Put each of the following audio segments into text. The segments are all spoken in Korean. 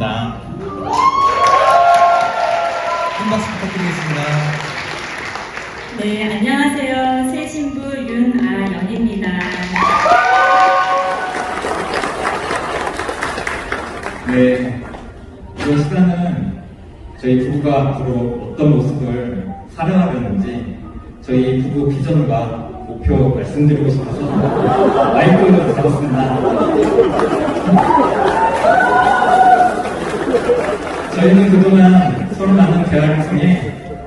모셨습니다. 한 박수 부탁드리겠습니다. 네, 안녕하세요. 새 신부 윤아영입니다. 네, 이번 시간은 저희 부부가 앞으로 어떤 모습을 살아가려는지 저희 부부 비전과 목표 말씀드리고 싶어서 마이크를 잡았습니다. 저희는 그동안 서로 나눈 대화를 통해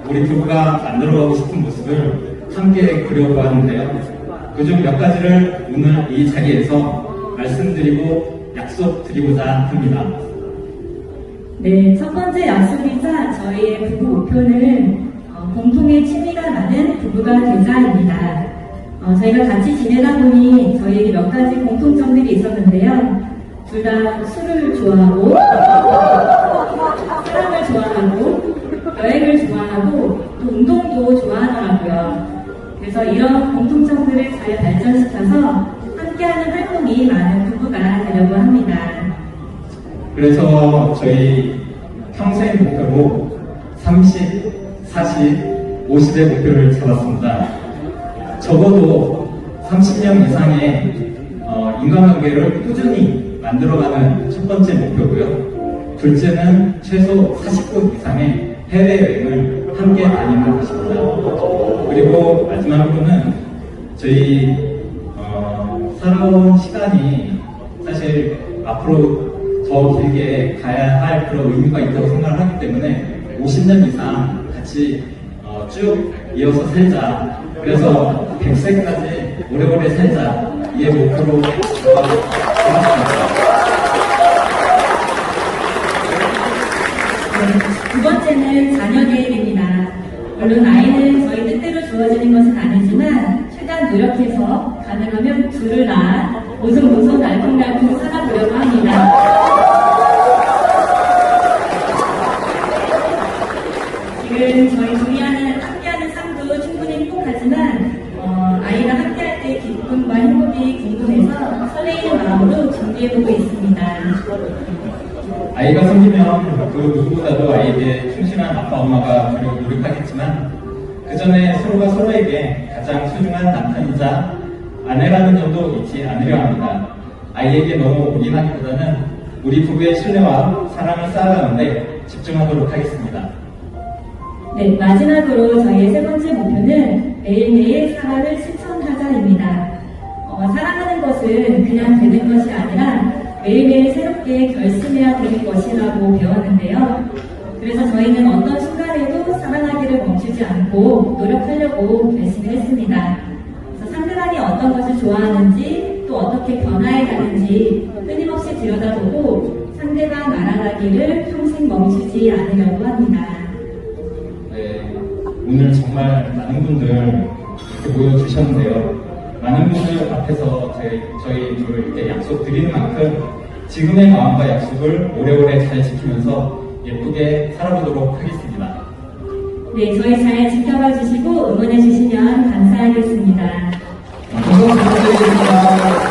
우리 부부가 만들어가고 싶은 모습을 함께 그려보았는데요. 그중 몇 가지를 오늘 이 자리에서 말씀드리고 약속드리고자 합니다. 네, 첫 번째 약속이자 저희의 부부 목표는 어, 공통의 취미가 많은 부부가 되자입니다. 어, 저희가 같이 지내다 보니 저희에게 몇 가지 공통점들이 있었는데요. 둘 다 술을 좋아하고, 좋아하고, 여행을 좋아하고, 또 운동도 좋아하더라고요. 그래서 이런 공통점들을 잘 발전시켜서 함께하는 활동이 많은 부부가 되려고 합니다. 그래서 저희 평생 목표로 30, 40, 50의 목표를 잡았습니다. 적어도 30년 이상의 어, 인간관계를 꾸준히 만들어가는 첫 번째 목표고요. 둘째는 최소 40곳 이상의 해외여행을 함께 다니는 것입니다. 그리고 마지막으로는 저희 어, 살아온 시간이 사실 앞으로 더 길게 가야 할 그런 의미가 있다고 생각을 하기 때문에 50년 이상 같이 어, 쭉 이어서 살자. 그래서 100세까지 오래오래 살자. 이의 목표로 잡았습니다. 두 번째는 자녀 계획입니다. 물론 아이는 저희 뜻대로 주어지는 것은 아니지만 최대한 노력해서 가능하면 둘을 낳아 오손오손 알콩달콩 살아보려고 합니다. 지금 저희 둘이 하는 함께하는 삶도 충분히 행복하지만 어, 아이랑 함께할 때의 기쁨과 행복이 궁금해서 설레이는 마음으로 준비해보고 있습니다. 아이가 생기면 그 누구보다도 아이에게 충실한 아빠 엄마가 되려고 노력하겠지만 그 전에 서로가 서로에게 가장 소중한 남편이자 아내라는 점도 잊지 않으려 합니다. 아이에게 너무 올인하기보다는 우리 부부의 신뢰와 사랑을 쌓아가는데 집중하도록 하겠습니다. 네, 마지막으로 저희의 세 번째 목표는 매일매일 사랑을 실천하자입니다. 어, 사랑하는 것은 그냥 되는 것이 아니라 매일매일 새롭게 결심해야 되는 것이라고 배웠는데요. 그래서 저희는 어떤 순간에도 사랑하기를 멈추지 않고 노력하려고 결심을 했습니다. 상대방이 어떤 것을 좋아하는지 또 어떻게 변화해 가는지 끊임없이 들여다보고 상대방 알아가기를 평생 멈추지 않으려고 합니다. 네, 오늘 정말 많은 분들 모여주셨는데요. 많은 분들 앞에서 저희, 저희 둘 이렇게 약속 드리는 만큼 지금의 마음과 약속을 오래오래 잘 지키면서 예쁘게 살아보도록 하겠습니다. 네, 저희 잘 지켜봐 주시고 응원해 주시면 감사하겠습니다. 감사합니다.